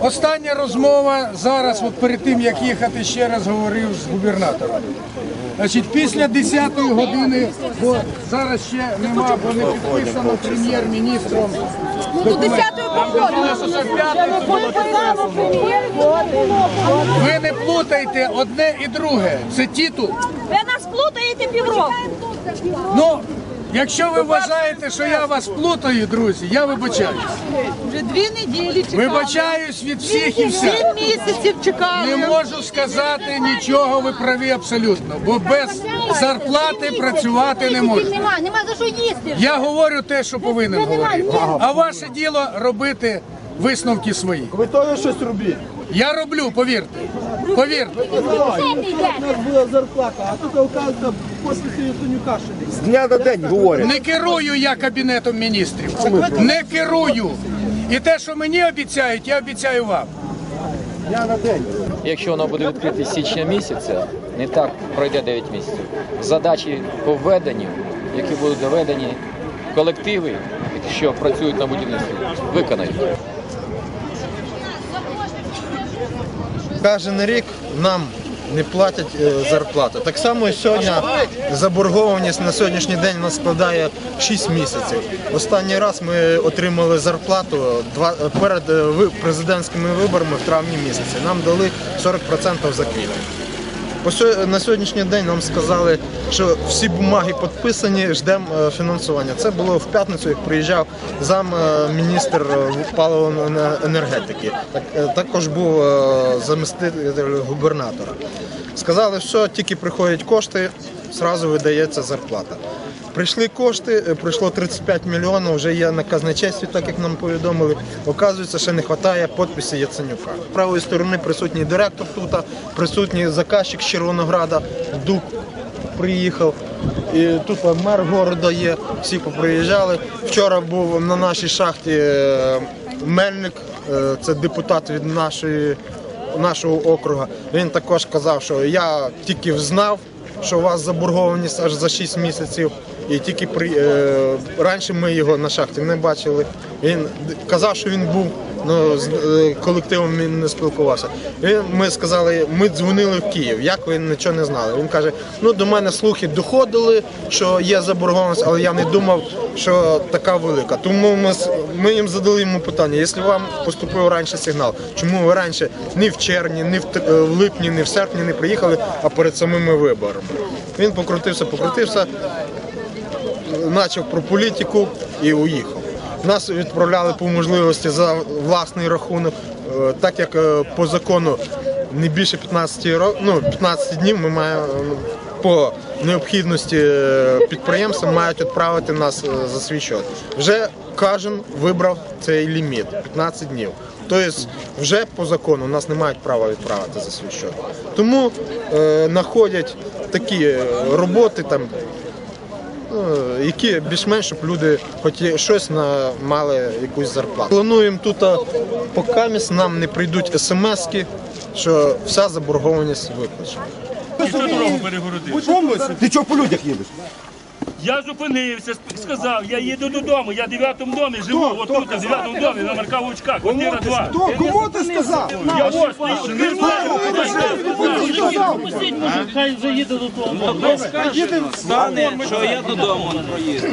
Остання розмова зараз, от перед тим як їхати, ще раз говорив з губернатором. Значить, після 10-ї години, бо зараз ще нема, бо не підписано прем'єр-міністром. До 10-ї походу. Ви не плутайте одне і друге. Це титул. Ви нас плутаєте півроку. Ну, якщо ви вважаєте, що я вас плутаю, друзі, я вибачаюсь. Вже дві неділі чекали. Вибачаюсь від всіх і вся. Сім місяців чекали. Не можу сказати нічого, ви праві абсолютно, бо без зарплати працювати не можна. Нема, нема за що їсти. Я говорю те, що повинен говорити. А ваше діло робити висновки свої. Ви теж щось робіть. Я роблю, повірте. Повірте. У нас була зарплата, а тут оказується після ще десь. З дня на день говорять. Не керую я кабінетом міністрів. Не керую. І те, що мені обіцяють, я обіцяю вам. Дня на день. Якщо воно буде відкрите з січня місяця, не так пройде 9 місяців. Задачі по введенню, які будуть доведені, колективи, що працюють на будівництві, виконають. Кожен рік нам не платять е, зарплату. Так само і сьогодні заборгованість на сьогоднішній день у нас складає 6 місяців. Останній раз ми отримали зарплату перед е, президентськими виборами в травні місяці. Нам дали 40% за квітень. На сьогоднішній день нам сказали, що всі бумаги підписані, ждемо е, фінансування. Це було в п'ятницю, як приїжджав замміністр паливної енергетики. Е, також був е, заміститель губернатора. Сказали, що тільки приходять кошти, одразу видається зарплата. Прийшли кошти, е, прийшло 35 мільйонів, вже є на казначействі, так як нам повідомили. Оказується, ще не вистачає підписі Яценюка. З правої сторони присутній директор тут, присутній заказчик з Червонограда, Дук приїхав. І тут мер города є, всі поприїжджали. Вчора був на нашій шахті е, Мельник, е, це депутат від нашої, нашого округа. Він також казав, що я тільки знав, що у вас заборгованість аж за 6 місяців. І тільки при е, раніше ми його на шахті не бачили. Він казав, що він був, ну з е, колективом він не спілкувався. І ми сказали, ми дзвонили в Київ. Як ви нічого не знали? Він каже: ну до мене слухи доходили, що є заборгованість, але я не думав, що така велика. Тому ми, ми їм задали йому питання: якщо вам поступив раніше сигнал, чому ви раніше ні в червні, ні в, т- е, в липні, ні в серпні не приїхали, а перед самими виборами? Він покрутився, покрутився почав про політику і уїхав. Нас відправляли по можливості за власний рахунок, Е, так як е, по закону не більше 15 ро- ну, 15 днів ми маємо е, по необхідності підприємства мають відправити нас за свій счет. Вже кожен вибрав цей ліміт 15 днів. Тобто вже по закону нас не мають права відправити за свій счет. Тому знаходять такі роботи там які більш-менш, щоб люди хоч щось на мали якусь зарплату. Плануємо тут, поки нам не прийдуть смски, що вся заборгованість виплачена. Ти чого по людях їдеш? Я зупинився, сп- сказав, я їду додому, я в дев'ятому домі живу, Хто? отут, Хто в дев'ятому домі, на Марка Вовчка, квартира 2. Хто? Кому ти сказав? Я ось стою, не знаю, Хай вже їде додому. Стане, що я додому не проїду.